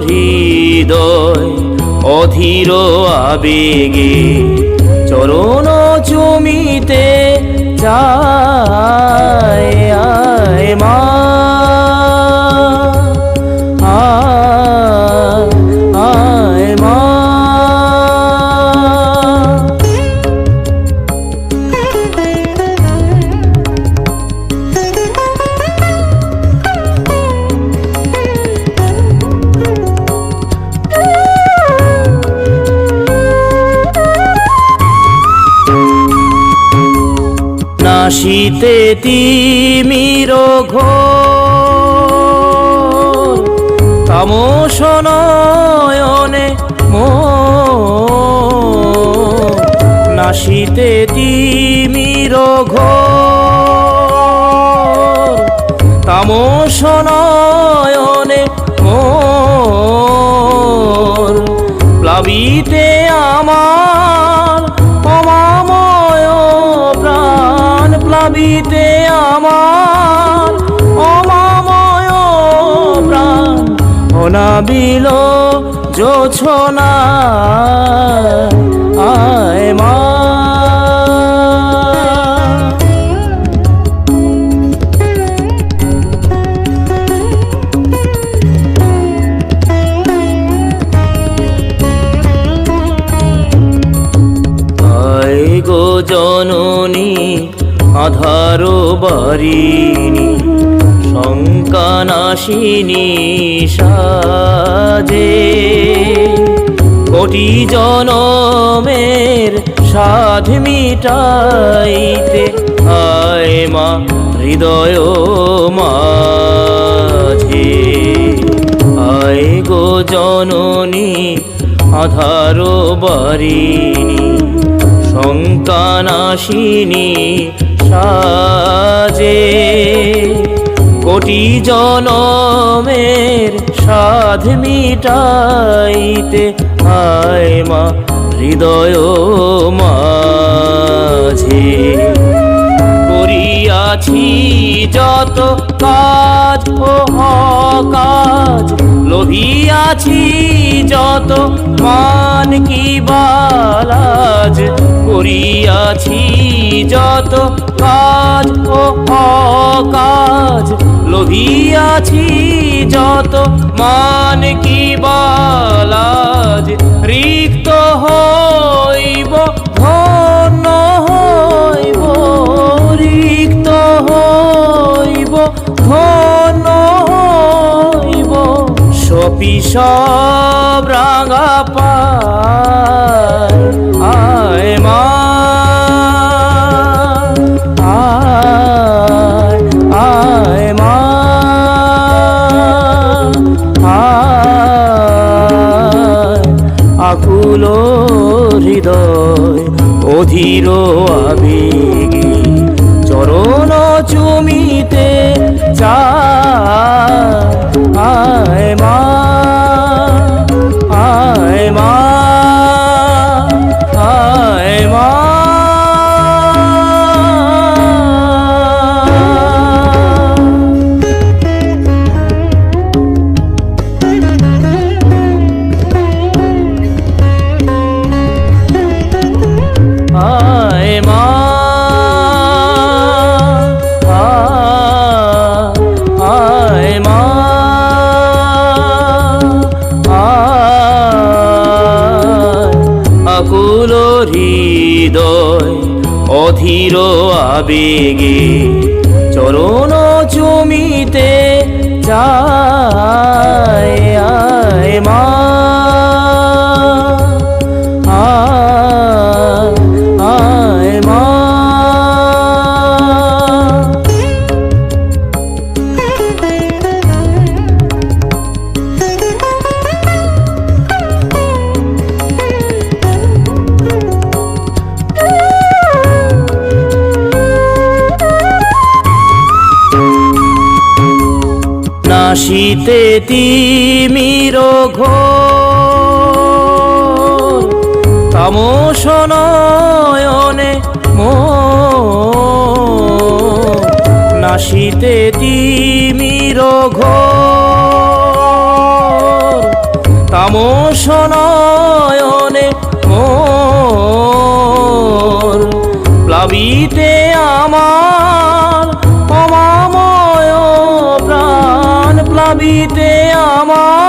হৃদয় অধীর আবেগে চরণ চুমিতে চায় নাশিতে তিমির তামস নয়নে মো নাশিতে তিমির ঘোর তামস প্লাবিতে আমার অমাময় প্রাণ। অনাবিল জোছনা। আধার বারিণী শঙ্কানাশিনী সাজে। কোটি জনমের সাধ মিটাইতে আয় মা, হৃদয় মাঝে। আয় গো জননী, আধার বারিণী শঙ্কানাশিনী সাজে কোটি জনমের সাধ মিটাইতে আয় মা, হৃদয় মাঝে। করিয়াছি যত কাজ ও অকাজ লোভিয়াছি যত মান কি বালাজ করিয়াছি যত কাজ ও অকাজ লোভিয়াছি যত মান কি বালাজ, রিক্ত হইব, ধন্য হইব, রিক্ত হইব, ধন্য হইব, সপি সব রাঙা পায় আকুল হৃদয় অধীর আবেগে অধীর আবেগে চরণ চুমিতে চায় আয় মা। নাশিতে তিমির ঘোর তামস নয়নে মো। নাশিতে তিমির ঘোর তামস নয়নে মোর প্লাবিতে প্রাণ আমার